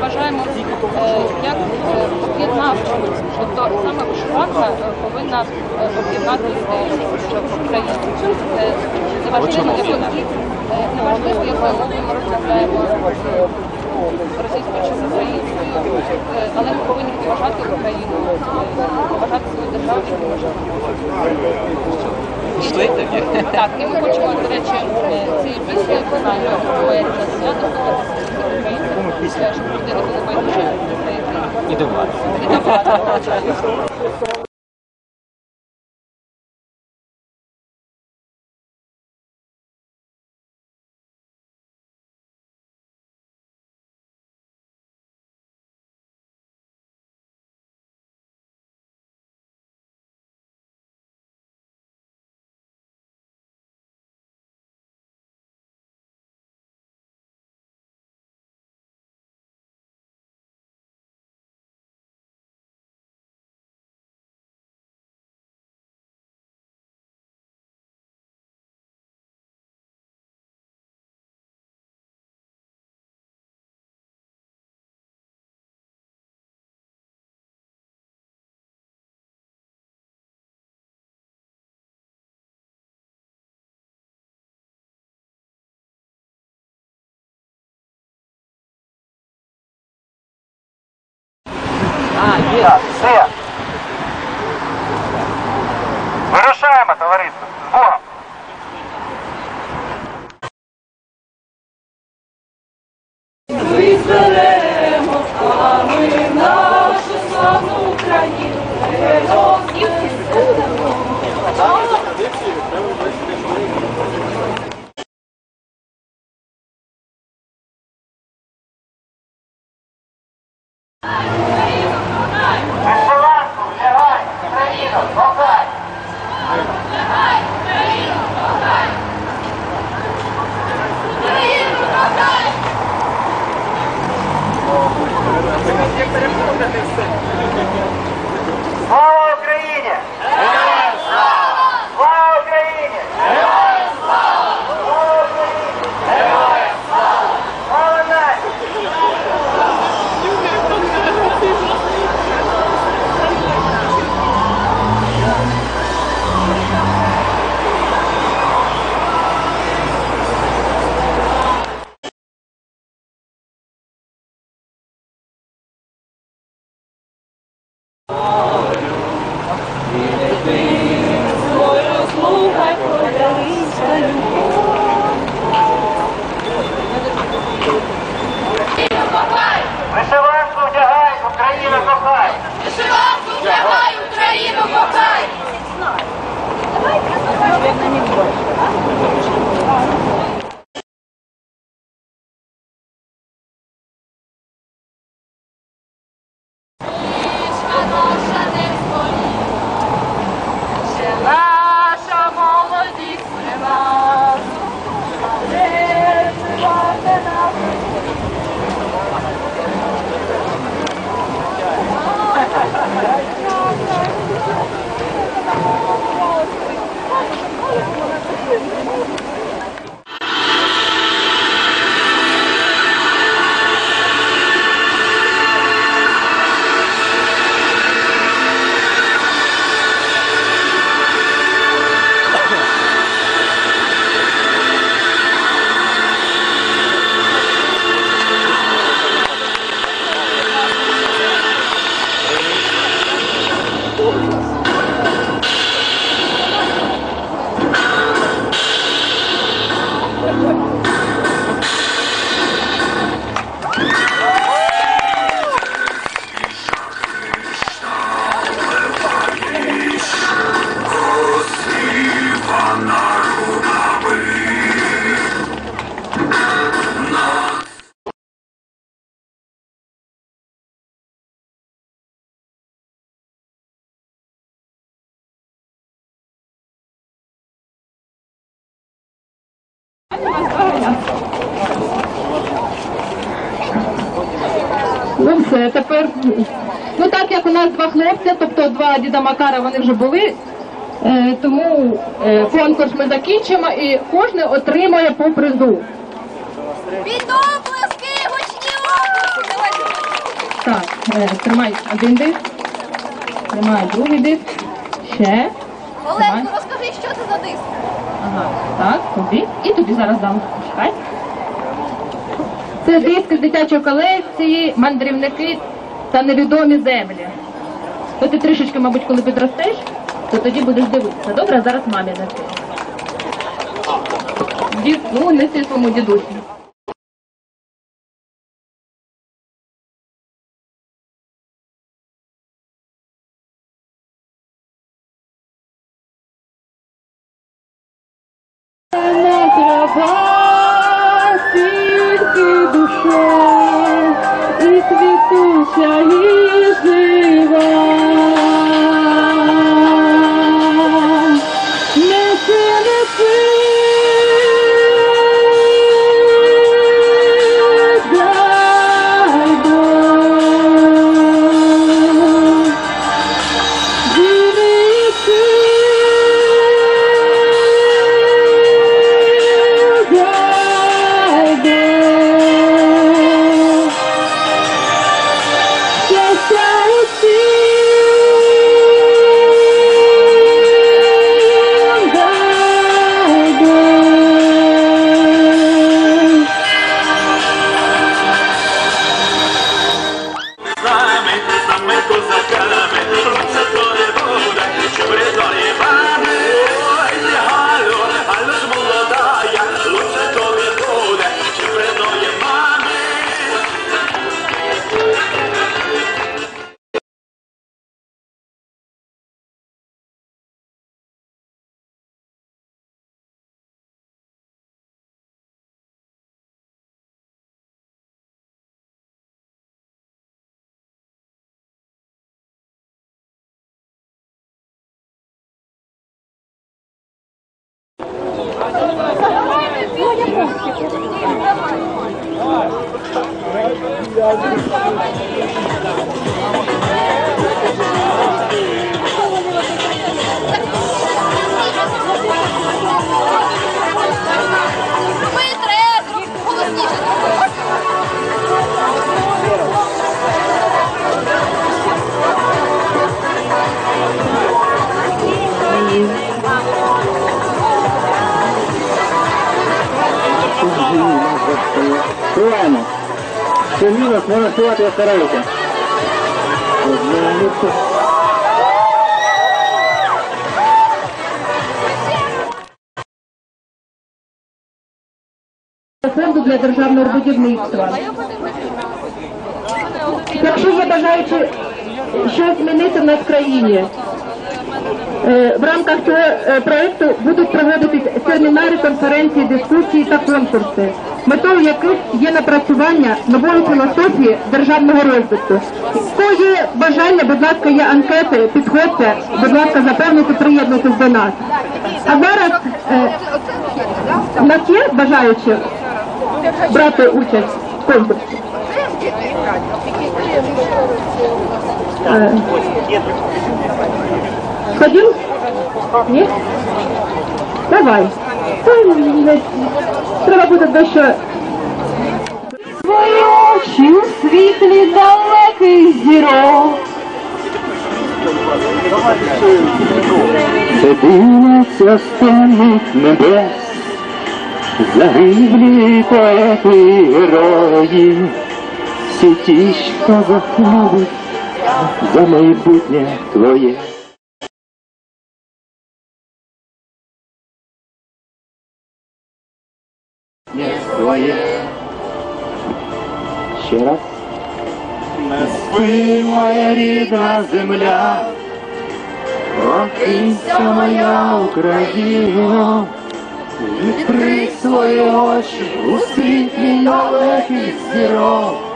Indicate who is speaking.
Speaker 1: вважаємо е, як е, об'єднавчу. Тобто саме вишиванка е, повинна об'єднати людей, щоб Україну. Е, Неважливо, мовою ми розмовляємо е, російською чи українською, але ми повинні поважати Україну, поважати свою державу і поважати. Так, і ми хочемо, до речі, цією піснею фінальною поезія свято е, щоб люди не країни.
Speaker 2: І до влади. А.
Speaker 3: Все. Вирушаємо, товариство. З Богом.
Speaker 1: Виберемо з вами нашу славну
Speaker 3: Вишиванку Давай Україну кохай!
Speaker 4: Річка
Speaker 1: Ну все, тепер. Ну так як у нас два хлопця, тобто два діда Макара, вони вже були. е, тому е, конкурс ми закінчимо і кожен отримує по призу.
Speaker 4: Під оплески гучні оплески!
Speaker 1: Так, е, тримай один дих. Тримай другий дих. Ще.
Speaker 4: Оленко, розкажи, що це за диск?
Speaker 1: Ага, так, тобі. І тобі зараз дам. Чекай. Це диски з дитячої колекції, мандрівники та невідомі землі. То ти трішечки, мабуть, коли підростеш, то тоді будеш дивитися. Добре, зараз мамі неси. Дід, ну, неси своєму дідусю. Тільки душа, і квітуча, і жива.
Speaker 4: Ми
Speaker 3: Це мінус, можна співати, я стараюся.
Speaker 1: фонду для державного будівництва. Якщо є бажаючи щось змінити в нас в країні, в рамках цього е, проекту будуть проводитись семінари, конференції, дискусії та конкурси, метою яких є напрацювання нової філософії державного розвитку. Хто є бажання, будь ласка, є анкети, підходьте, будь ласка, заповнюйте, приєднуйтесь до нас. А зараз е, у нас є бажаючі брати участь в конкурсі? Е, Ходім? Ні? Давай. Ой, не- Треба буде дещо. Свої очі у світлі далеких зірок.
Speaker 5: Це дивляться століть небес, загиблі поети і герої, всі ті, що заснуть за майбутнє твоє. Своє. Ще раз. Не спи, моя рідна земля, Прокинься, моя Україна, відкрий свої очі у світлі далеких зірок.